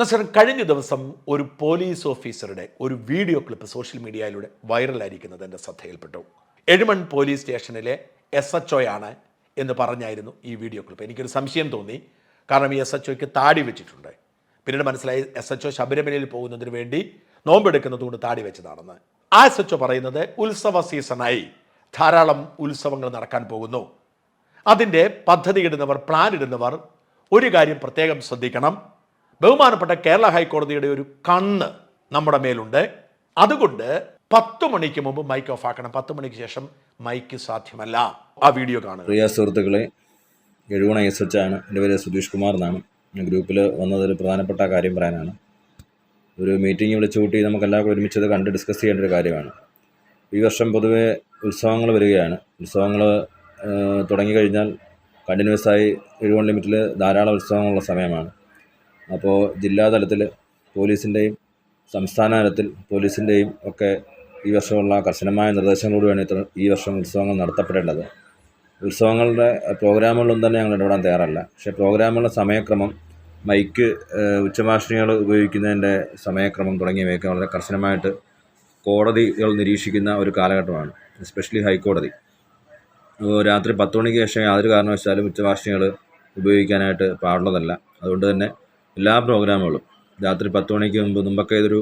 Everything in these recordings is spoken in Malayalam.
നസീർ കഴിഞ്ഞ ദിവസം ഒരു പോലീസ് ഓഫീസറുടെ ഒരു വീഡിയോ ക്ലിപ്പ് സോഷ്യൽ മീഡിയയിലൂടെ വൈറലായിരിക്കുന്നത് എന്റെ ശ്രദ്ധയിൽപ്പെട്ടു. എഴുമൺ പോലീസ് സ്റ്റേഷനിലെ എസ് എച്ച് ഒ ആണ് എന്ന് പറഞ്ഞായിരുന്നു ഈ വീഡിയോ ക്ലിപ്പ്. എനിക്കൊരു സംശയം തോന്നി. കാരണം ഈ എസ് എച്ച് ഒയ്ക്ക് താടി വെച്ചിട്ടുണ്ട്. പിന്നീട് മനസ്സിലായി എസ് എച്ച് ഒ ശബരിമലയിൽ പോകുന്നതിന് വേണ്ടി നോമ്പെടുക്കുന്നത് കൊണ്ട് താടി വെച്ചതാണെന്ന്. ആ എസ് എച്ച് ഒ പറയുന്നത് ഉത്സവ സീസണായി ധാരാളം ഉത്സവങ്ങൾ നടക്കാൻ പോകുന്നു. അതിന്റെ പദ്ധതി ഇടുന്നവർ പ്ലാൻ ഇടുന്നവർ ഒരു കാര്യം പ്രത്യേകം ശ്രദ്ധിക്കണം. ബഹുമാനപ്പെട്ട കേരള ഹൈക്കോടതിയുടെ ഒരു കണ്ണ് നമ്മുടെ മേലുണ്ട്. അതുകൊണ്ട് പത്ത് മണിക്ക് മുമ്പ് മൈക്ക് ഓഫ് ആക്കണം. പത്ത് മണിക്ക് ശേഷം മൈക്ക് സാധ്യമല്ല. ആ വീഡിയോ കാണുക. പ്രിയ സുഹൃത്തുക്കളെ എഴുവണ എസ് എച്ച് ആണ്. എന്റെ പേര് സുധീഷ് കുമാർ എന്നാണ്. ഗ്രൂപ്പിൽ വന്നതിൽ പ്രധാനപ്പെട്ട കാര്യം പറയാനാണ്. ഒരു മീറ്റിംഗ് വിളിച്ചു കൂട്ടി നമുക്ക് എല്ലാവർക്കും ഒരുമിച്ച് കണ്ട് ഡിസ്കസ് ചെയ്യേണ്ട ഒരു കാര്യമാണ്. ഈ വർഷം പൊതുവെ ഉത്സവങ്ങൾ വരികയാണ്. ഉത്സവങ്ങൾ തുടങ്ങിക്കഴിഞ്ഞാൽ കണ്ടിന്യൂസ് ആയി എഴുവൺ ലിമിറ്റിൽ ധാരാളം ഉത്സവങ്ങളുള്ള സമയമാണ്. അപ്പോൾ ജില്ലാതലത്തിൽ പോലീസിന്റെയും സംസ്ഥാന തലത്തിൽ പോലീസിന്റെയും ഒക്കെ ഈ വർഷമുള്ള കർശനമായ നിർദ്ദേശങ്ങളോട് ഇത്ര ഈ വർഷം ഉത്സവങ്ങൾ നടത്തപ്പെടേണ്ടത്. ഉത്സവങ്ങളുടെ പ്രോഗ്രാമുകളൊന്നും തന്നെ ഞങ്ങൾ ഇടപെടാൻ തയ്യാറല്ല. പക്ഷേ പ്രോഗ്രാമുകളുടെ സമയക്രമം മൈക്ക് ഉച്ചഭാഷണികൾ ഉപയോഗിക്കുന്നതിന്റെ സമയക്രമം തുടങ്ങിയവയൊക്കെ വളരെ കർശനമായിട്ട് കോടതികൾ നിരീക്ഷിക്കുന്ന ഒരു കാലഘട്ടമാണ് എസ്പെഷ്യലി ഹൈക്കോടതി. രാത്രി പത്ത് മണിക്ക് ശേഷം യാതൊരു കാരണവശാലും ഉച്ചഭാഷണികൾ ഉപയോഗിക്കാനായിട്ട് പാടുള്ളതല്ല. അതുകൊണ്ട് തന്നെ എല്ലാ പ്രോഗ്രാമുകളും. രാത്രി പത്ത് മണിക്ക് മുമ്പ് മുമ്പൊക്കെ ഇതൊരു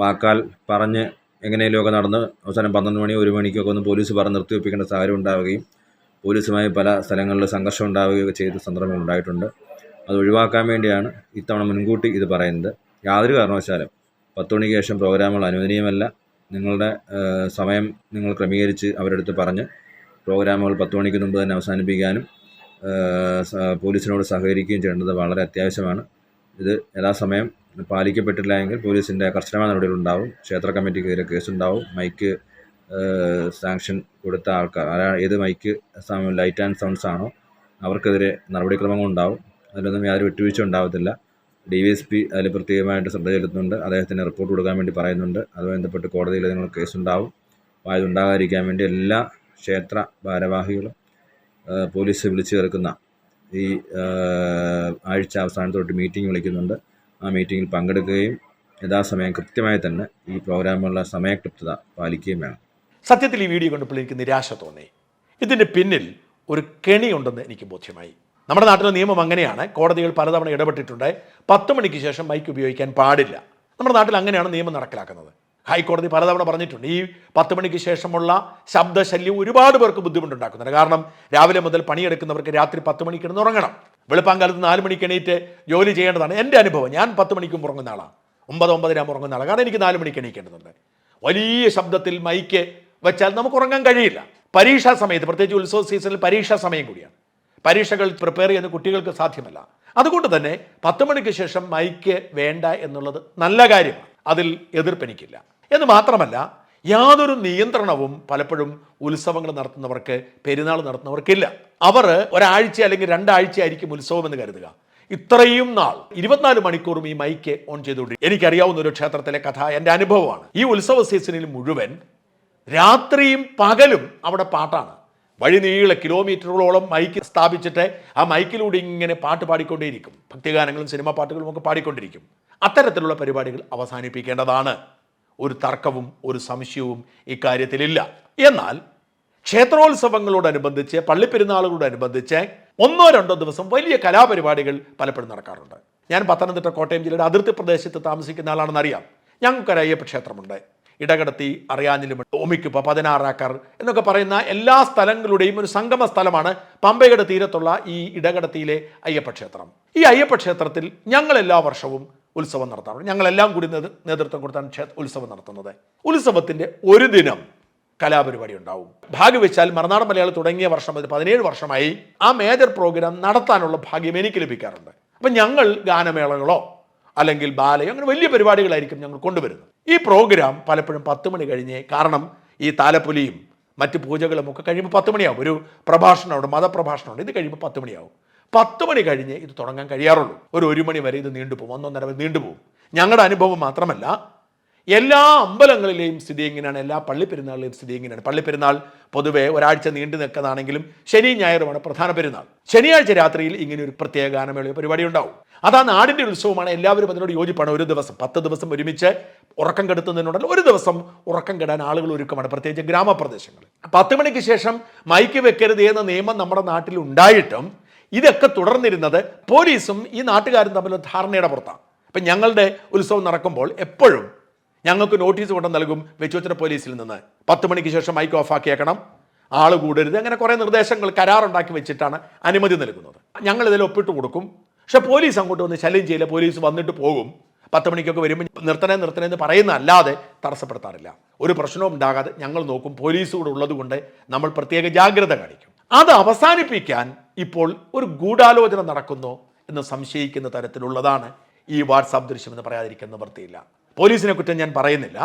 വാക്കാൽ പറഞ്ഞ് എങ്ങനെയെങ്കിലുമൊക്കെ നടന്ന് അവസാനം പന്ത്രണ്ട് മണി ഒരു മണിക്കൊക്കെ ഒന്ന് പോലീസ് പറഞ്ഞ് നിർത്തിവെപ്പിക്കേണ്ട സാഹചര്യം ഉണ്ടാവുകയും പോലീസുമായി പല സ്ഥലങ്ങളിൽ സംഘർഷം ഉണ്ടാവുകയൊക്കെ ചെയ്ത സന്ദർഭങ്ങൾ ഉണ്ടായിട്ടുണ്ട്. അത് ഒഴിവാക്കാൻ വേണ്ടിയാണ് ഇത്തവണ മുൻകൂട്ടി ഇത് പറയുന്നത്. യാതൊരു കാരണവശാലും പത്ത് മണിക്ക് ശേഷം പ്രോഗ്രാമുകൾ അനുവദനീയമല്ല. നിങ്ങളുടെ സമയം നിങ്ങൾ ക്രമീകരിച്ച് അവരെടുത്ത് പറഞ്ഞ് പ്രോഗ്രാമുകൾ പത്ത് മണിക്ക് മുമ്പ് തന്നെ അവസാനിപ്പിക്കാനും പോലീസിനോട് സഹകരിക്കുകയും ചെയ്യേണ്ടത് വളരെ അത്യാവശ്യമാണ്. ഇത് യഥാസമയം പാലിക്കപ്പെട്ടില്ല എങ്കിൽ പോലീസിന്റെ കർശനമായ നടപടികളുണ്ടാവും ക്ഷേത്ര കമ്മിറ്റിക്കെതിരെ കേസുണ്ടാവും. മൈക്ക് സാങ്ഷൻ കൊടുത്ത ആൾക്കാർ ഏത് മൈക്ക് ലൈറ്റ് ആൻഡ് സൗണ്ട്സ് ആണോ അവർക്കെതിരെ നടപടിക്രമങ്ങൾ ഉണ്ടാവും. അതിലൊന്നും യാതൊരു വിട്ടുവീഴ്ച ഉണ്ടാവത്തില്ല. ഡി വി എസ് പി അതിൽ പ്രത്യേകമായിട്ട് ശ്രദ്ധ ചെലുത്തുന്നുണ്ട്. അദ്ദേഹത്തിന് റിപ്പോർട്ട് കൊടുക്കാൻ വേണ്ടി പറയുന്നുണ്ട്. അത് ബന്ധപ്പെട്ട് കോടതിയിൽ നിങ്ങൾ കേസുണ്ടാവും. അപ്പോൾ അതുണ്ടാകാതിരിക്കാൻ വേണ്ടി എല്ലാ ക്ഷേത്ര ഭാരവാഹികളും പോലീസ് വിളിച്ചു ചേർക്കുന്ന ഈ ആഴ്ച അവസാനത്തോട്ട് മീറ്റിംഗ് വിളിക്കുന്നുണ്ട്. ആ മീറ്റിങ്ങിൽ പങ്കെടുക്കുകയും യഥാസമയം കൃത്യമായി തന്നെ ഈ പ്രോഗ്രാമിലുള്ള സമയക്ലിപ്തത പാലിക്കുകയും വേണം. സത്യത്തിൽ ഈ വീഡിയോ കണ്ടപ്പോൾ എനിക്ക് നിരാശ തോന്നി. ഇതിന്റെ പിന്നിൽ ഒരു കെണിയുണ്ടെന്ന് എനിക്ക് ബോധ്യമായി. നമ്മുടെ നാട്ടിലെ നിയമം അങ്ങനെയാണ്. കോടതികൾ പലതവണ ഇടപെട്ടിട്ടുണ്ട്. പത്ത് മണിക്ക് ശേഷം മൈക്ക് ഉപയോഗിക്കാൻ പാടില്ല. നമ്മുടെ നാട്ടിൽ അങ്ങനെയാണ് നിയമം നടപ്പിലാക്കുന്നത്. ഹൈക്കോടതി പലതവണ പറഞ്ഞിട്ടുണ്ട്. ഈ പത്ത് മണിക്ക് ശേഷമുള്ള ശബ്ദശല്യം ഒരുപാട് പേർക്ക് ബുദ്ധിമുട്ടുണ്ടാക്കുന്നുണ്ട്. കാരണം രാവിലെ മുതൽ പണിയെടുക്കുന്നവർക്ക് രാത്രി പത്ത് മണിക്ക് ഇരുന്ന് ഉറങ്ങണം. വെളുപ്പാങ്കാലത്ത് നാല് മണിക്ക് എണീറ്റ് ജോലി ചെയ്യേണ്ടതാണ് എന്റെ അനുഭവം. ഞാൻ പത്ത് മണിക്കും ഉറങ്ങുന്ന ആളാണ് ഒമ്പത് ഒമ്പതിനാകുമ്പോൾ ഉറങ്ങുന്ന ആളാണ് കാരണം എനിക്ക് നാല് മണിക്ക് എണീക്കേണ്ടതുണ്ട്. വലിയ ശബ്ദത്തിൽ മൈക്ക് വെച്ചാൽ നമുക്ക് ഉറങ്ങാൻ കഴിയില്ല. പരീക്ഷാ സമയത്ത് പ്രത്യേകിച്ച് ഉത്സവ സീസണിൽ പരീക്ഷാ സമയം കൂടിയാണ്. പരീക്ഷകൾ പ്രിപ്പയർ ചെയ്യുന്ന കുട്ടികൾക്ക് സാധ്യമല്ല. അതുകൊണ്ട് തന്നെ പത്ത് മണിക്ക് ശേഷം മൈക്ക് വേണ്ട എന്നുള്ളത് നല്ല കാര്യമാണ്. അതിൽ എതിർപ്പെനിക്കില്ല. എന്ന് മാത്രമല്ല യാതൊരു നിയന്ത്രണവും പലപ്പോഴും ഉത്സവങ്ങൾ നടത്തുന്നവർക്ക് പെരുന്നാൾ നടത്തുന്നവർക്കില്ല. അവർ ഒരാഴ്ച അല്ലെങ്കിൽ രണ്ടാഴ്ച ആയിരിക്കും ഉത്സവം എന്ന് കരുതുക. ഇത്രയും നാൾ ഇരുപത്തിനാല് മണിക്കൂറും ഈ മൈക്ക് ഓൺ ചെയ്തുകൊണ്ട് എനിക്കറിയാവുന്ന ഒരു ക്ഷേത്രത്തിലെ കഥ എന്റെ അനുഭവമാണ്. ഈ ഉത്സവ സീസണിൽ മുഴുവൻ രാത്രിയും പകലും അവിടെ പാട്ടാണ്. വഴി നീളെ കിലോമീറ്ററുകളോളം മൈക്ക് സ്ഥാപിച്ചിട്ട് ആ മൈക്കിലൂടെ ഇങ്ങനെ പാട്ട് പാടിക്കൊണ്ടേയിരിക്കും. ഭക്തിഗാനങ്ങളും സിനിമാ പാട്ടുകളും ഒക്കെ പാടിക്കൊണ്ടിരിക്കും. അത്തരത്തിലുള്ള പരിപാടികൾ അവസാനിപ്പിക്കേണ്ടതാണ്. ഒരു തർക്കവും ഒരു സംശയവും ഇക്കാര്യത്തിലില്ല. എന്നാൽ ക്ഷേത്രോത്സവങ്ങളോടനുബന്ധിച്ച് പള്ളിപ്പെരുന്നാളുകളോടനുബന്ധിച്ച് ഒന്നോ രണ്ടോ ദിവസം വലിയ കലാപരിപാടികൾ പലപ്പോഴും നടക്കാറുണ്ട്. ഞാൻ പത്തനംതിട്ട കോട്ടയം ജില്ലയുടെ അതിർത്തി പ്രദേശത്ത് താമസിക്കുന്ന ആളാണെന്ന് അറിയാം ഞങ്ങൾക്കൊരു അയ്യപ്പ ക്ഷേത്രമുണ്ട്. ഇടകടത്തി അറിയാനിലും ഓമിക്കുപ്പ പതിനാറാക്കർ എന്നൊക്കെ പറയുന്ന എല്ലാ സ്ഥലങ്ങളുടെയും ഒരു സംഗമ സ്ഥലമാണ് പമ്പയുടെ തീരത്തുള്ള ഈ ഇടകടത്തിയിലെ അയ്യപ്പ ക്ഷേത്രം. ഈ അയ്യപ്പ ക്ഷേത്രത്തിൽ ഞങ്ങൾ എല്ലാ വർഷവും ഉത്സവം നടത്താറുണ്ട് ഞങ്ങളെല്ലാം കൂടി നേതൃത്വം കൊടുത്താണ് ക്ഷേത്ര ഉത്സവം നടത്തുന്നത്. ഉത്സവത്തിന്റെ ഒരു ദിനം കലാപരിപാടി ഉണ്ടാവും. ഭാഗ്യവെച്ചാൽ മറുനാടൻ മലയാളം തുടങ്ങിയ വർഷം മുതൽ പതിനേഴ് വർഷമായി ആ മേജർ പ്രോഗ്രാം നടത്താനുള്ള ഭാഗ്യം എനിക്ക് ലഭിക്കാറുണ്ട്. അപ്പം ഞങ്ങൾ ഗാനമേളകളോ അല്ലെങ്കിൽ ബാലയോ അങ്ങനെ വലിയ പരിപാടികളായിരിക്കും ഞങ്ങൾ കൊണ്ടുവരുന്നത്. ഈ പ്രോഗ്രാം പലപ്പോഴും പത്ത് മണി കഴിഞ്ഞ് കാരണം ഈ താലപ്പൊലിയും മറ്റ് പൂജകളും ഒക്കെ കഴിയുമ്പോൾ പത്ത് മണിയാവും. ഒരു പ്രഭാഷണമുണ്ട് മതപ്രഭാഷണമുണ്ട്. ഇത് കഴിയുമ്പോൾ പത്ത് മണിയാവും. പത്ത് മണി കഴിഞ്ഞ് ഇത് തുടങ്ങാൻ കഴിയാറുള്ളൂ. ഒരു ഒരു മണി വരെ ഇത് നീണ്ടുപോകും ഒന്നൊന്നര വരെ നീണ്ടുപോകും ഞങ്ങളുടെ അനുഭവം മാത്രമല്ല എല്ലാ അമ്പലങ്ങളിലെയും സ്ഥിതി എങ്ങനെയാണ്? എല്ലാ പള്ളിപ്പെരുന്നാളിലെയും സ്ഥിതി എങ്ങനെയാണ്? പള്ളിപ്പെരുന്നാൾ പൊതുവെ ഒരാഴ്ച നീണ്ടു നിൽക്കുന്നതാണെങ്കിലും ശനി ഞായറുമാണ് പ്രധാന പെരുന്നാൾ. ശനിയാഴ്ച രാത്രിയിൽ ഇങ്ങനെ ഒരു പ്രത്യേക ഗാനമേള പരിപാടി ഉണ്ടാവും. അതാ നാടിന്റെ ഉത്സവമാണ്. എല്ലാവരും അതിനോട് യോജിപ്പാണ്. ഒരു ദിവസം പത്ത് ദിവസം ഒരുമിച്ച് ഉറക്കം കെടുത്തുന്നതിനുണ്ടല്ലോ ഒരു ദിവസം ഉറക്കം കെടാൻ ആളുകൾ ഒരുക്കമാണ്. പ്രത്യേകിച്ച് ഗ്രാമപ്രദേശങ്ങളിൽ. പത്ത് മണിക്ക് ശേഷം മൈക്ക് വെക്കരുത് എന്ന നിയമം നമ്മുടെ നാട്ടിൽ ഉണ്ടായിട്ടും ഇതൊക്കെ തുടർന്നിരുന്നത് പോലീസും ഈ നാട്ടുകാരും തമ്മിൽ ധാരണയുടെ പുറത്താണ്. ഇപ്പം ഞങ്ങളുടെ ഉത്സവം നടക്കുമ്പോൾ എപ്പോഴും ഞങ്ങൾക്ക് നോട്ടീസ് കൊണ്ട് നൽകും വെച്ചുവച്ചിന പോലീസിൽ നിന്ന്. പത്ത് മണിക്ക് ശേഷം മൈക്ക് ഓഫ് ആക്കിയേക്കണം. ആൾ കൂടരുത്. അങ്ങനെ കുറേ നിർദ്ദേശങ്ങൾ കരാറുണ്ടാക്കി വെച്ചിട്ടാണ് അനുമതി നൽകുന്നത്. ഞങ്ങൾ ഇതിൽ ഒപ്പിട്ട് കൊടുക്കും. പക്ഷെ പോലീസ് അങ്ങോട്ട് വന്ന് ശല്യം ചെയ്യില്ല. പോലീസ് വന്നിട്ട് പോകും. പത്ത് മണിക്കൊക്കെ വരുമ്പോൾ നിർത്തണേ നിർത്തണേ എന്ന് പറയുന്ന അല്ലാതെ തടസ്സപ്പെടുത്താറില്ല. ഒരു പ്രശ്നവും ഉണ്ടാകാതെ ഞങ്ങൾ നോക്കും. പോലീസ് കൂടെ ഉള്ളതുകൊണ്ട് നമ്മൾ പ്രത്യേക ജാഗ്രത കാണിക്കും. അത് അവസാനിപ്പിക്കാൻ ഇപ്പോൾ ഒരു ഗൂഢാലോചന നടക്കുന്നു എന്ന് സംശയിക്കുന്ന തരത്തിലുള്ളതാണ് ഈ വാട്സാപ്പ് ദൃശ്യം എന്ന് പറയാതിരിക്കുന്ന വൃത്തിയില്ല പോലീസിനെ കുറ്റം ഞാൻ പറയുന്നില്ല.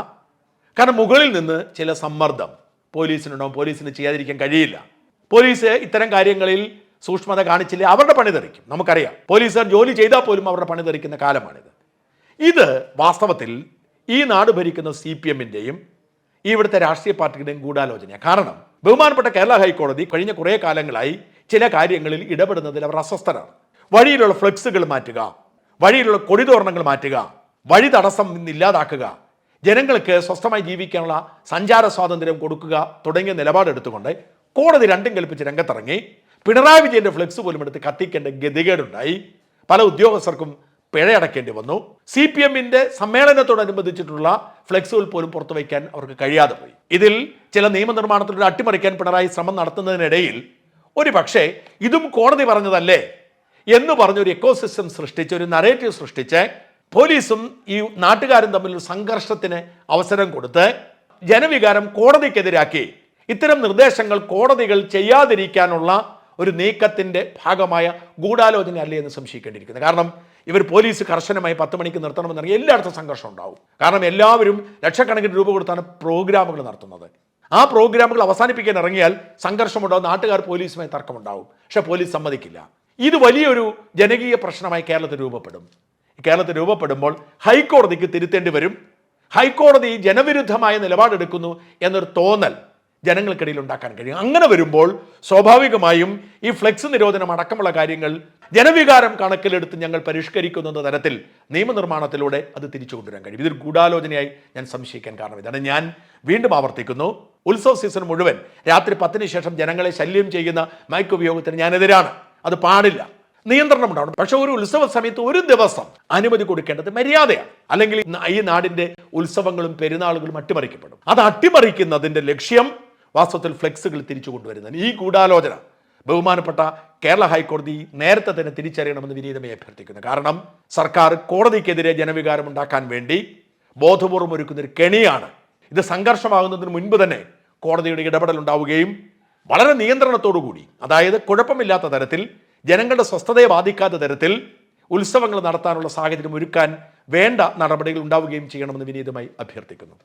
കാരണം മുകളിൽ നിന്ന് ചില സമ്മർദ്ദം. പോലീസിനുണ്ടാവും പോലീസിന് ചെയ്യാതിരിക്കാൻ കഴിയില്ല. പോലീസ് ഇത്തരം കാര്യങ്ങളിൽ സൂക്ഷ്മത കാണിച്ചില്ല? അവരുടെ പണി തെറിക്കും. നമുക്കറിയാം. പോലീസുകാർ ജോലി ചെയ്താൽ പോലും അവരുടെ പണി തെറിക്കുന്ന കാലമാണിത്. ഇത് വാസ്തവത്തിൽ ഈ നാട് ഭരിക്കുന്ന സി പി എമ്മിന്റെയും ഇവിടുത്തെ രാഷ്ട്രീയ പാർട്ടിയുടെയും ഗൂഢാലോചനയാണ്. കാരണം ബഹുമാനപ്പെട്ട കേരള ഹൈക്കോടതി കഴിഞ്ഞ കുറേ കാലങ്ങളായി ചില കാര്യങ്ങളിൽ ഇടപെടുന്നതിൽ അവർ അസ്വസ്ഥരാണ്. വഴിയിലുള്ള ഫ്ലെക്സുകൾ മാറ്റുക വഴിയിലുള്ള കൊടിതോരണങ്ങൾ മാറ്റുക വഴി തടസ്സം ഇല്ലാതാക്കുക ജനങ്ങൾക്ക് സ്വസ്ഥമായി ജീവിക്കാനുള്ള സഞ്ചാര സ്വാതന്ത്ര്യം കൊടുക്കുക തുടങ്ങിയ നിലപാടെടുത്തുകൊണ്ട് കോടതി രണ്ടും കൽപ്പിച്ച് രംഗത്തിറങ്ങി. പിണറായി വിജയന്റെ ഫ്ലെക്സ് പോലും എടുത്ത് കത്തിക്കേണ്ട ഗതികേടുണ്ടായി. പല ഉദ്യോഗസ്ഥർക്കും പിഴയടക്കേണ്ടി വന്നു. സി പി എമ്മിന്റെ സമ്മേളനത്തോടനുബന്ധിച്ചിട്ടുള്ള ഫ്ലെക്സുകൾ പോലും പുറത്തു വയ്ക്കാൻ അവർക്ക് കഴിയാതെ പോയി. ഇതിൽ ചില നിയമനിർമ്മാണത്തിലൂടെ അട്ടിമറിക്കാൻ പിണറായി ശ്രമം നടത്തുന്നതിനിടയിൽ ഒരു പക്ഷേ ഇതും കോടതി പറഞ്ഞതല്ലേ എന്ന് പറഞ്ഞൊരു എക്കോസിസ്റ്റം സൃഷ്ടിച്ച് ഒരു നരേറ്റീവ് സൃഷ്ടിച്ച് പോലീസും ഈ നാട്ടുകാരും തമ്മിൽ ഒരു സംഘർഷത്തിന് അവസരം കൊടുത്ത് ജനവികാരം കോടതിക്കെതിരാക്കി ഇത്തരം നിർദ്ദേശങ്ങൾ കോടതികൾ ചെയ്യാതിരിക്കാനുള്ള ഒരു നീക്കത്തിന്റെ ഭാഗമായ ഗൂഢാലോചന അല്ലേ എന്ന് സംശയിക്കേണ്ടിയിരിക്കുന്നത് കാരണം ഇവർ പോലീസ് കർശനമായി പത്ത് മണിക്ക് നിർത്തണമെന്ന് എല്ലായിടത്തും സംഘർഷം ഉണ്ടാവും. കാരണം എല്ലാവരും ലക്ഷക്കണക്കിന് രൂപ കൊടുത്താണ് പ്രോഗ്രാമുകൾ നടത്തുന്നത്. ആ പ്രോഗ്രാമുകൾ അവസാനിപ്പിക്കാൻ ഇറങ്ങിയാൽ സംഘർഷമുണ്ടാവും നാട്ടുകാർ പോലീസുമായി തർക്കമുണ്ടാവും. പക്ഷെ പോലീസ് സമ്മതിക്കില്ല. ഇത് വലിയൊരു ജനകീയ പ്രശ്നമായി കേരളത്തിൽ രൂപപ്പെടും. കേരളത്തിൽ രൂപപ്പെടുമ്പോൾ ഹൈക്കോടതിക്ക് തിരുത്തേണ്ടി വരും. ഹൈക്കോടതി ജനവിരുദ്ധമായ നിലപാടെടുക്കുന്നു എന്നൊരു തോന്നൽ ജനങ്ങൾക്കിടയിൽ ഉണ്ടാക്കാൻ കഴിയും. അങ്ങനെ വരുമ്പോൾ സ്വാഭാവികമായും ഈ ഫ്ലെക്സ് നിരോധനം അടക്കമുള്ള കാര്യങ്ങൾ ജനവികാരം കണക്കിലെടുത്ത് ഞങ്ങൾ പരിഷ്കരിക്കുന്നു എന്ന തരത്തിൽ നിയമനിർമ്മാണത്തിലൂടെ അത് തിരിച്ചു കൊണ്ടുവരാൻ കഴിയും. ഇതൊരു ഗൂഢാലോചനയായി ഞാൻ സംശയിക്കാൻ കാരണം ഇതാണ്. ഞാൻ വീണ്ടും ആവർത്തിക്കുന്നു. ഉത്സവ സീസൺ മുഴുവൻ രാത്രി പത്തിന് ശേഷം ജനങ്ങളെ ശല്യം ചെയ്യുന്ന മൈക്ക് ഉപയോഗത്തിന് ഞാനെതിരാണ് അത് പാടില്ല. നിയന്ത്രണം ഉണ്ടാവണം. പക്ഷെ ഒരു ഉത്സവ സമയത്ത് ഒരു ദിവസം അനുമതി കൊടുക്കേണ്ടത് മര്യാദയാണ്. അല്ലെങ്കിൽ ഈ നാടിന്റെ ഉത്സവങ്ങളും പെരുന്നാളുകളും അട്ടിമറിക്കപ്പെടും. അത് അട്ടിമറിക്കുന്നതിന്റെ ലക്ഷ്യം വാസ്തവത്തിൽ ഫ്ലെക്സുകൾ തിരിച്ചു കൊണ്ടുവരുന്നതിന് ഈ ഗൂഢാലോചന ബഹുമാനപ്പെട്ട കേരള ഹൈക്കോടതി നേരത്തെ തന്നെ തിരിച്ചറിയണമെന്ന് വിനീതമായി അഭ്യർത്ഥിക്കുന്നു. കാരണം സർക്കാർ കോടതിക്കെതിരെ ജനവികാരം ഉണ്ടാക്കാൻ വേണ്ടി ബോധപൂർവം ഒരുക്കുന്ന ഒരു കെണിയാണ്. ഇത് സംഘർഷമാകുന്നതിന് മുൻപ് തന്നെ കോടതിയുടെ ഇടപെടൽ ഉണ്ടാവുകയും വളരെ നിയന്ത്രണത്തോടു കൂടി അതായത് കുഴപ്പമില്ലാത്ത തരത്തിൽ ജനങ്ങളുടെ സ്വസ്ഥതയെ ബാധിക്കാത്ത തരത്തിൽ ഉത്സവങ്ങൾ നടത്താനുള്ള സാഹചര്യം ഒരുക്കാൻ വേണ്ട നടപടികൾ ഉണ്ടാവുകയും ചെയ്യണമെന്ന് വിനീതമായി അഭ്യർത്ഥിക്കുന്നു.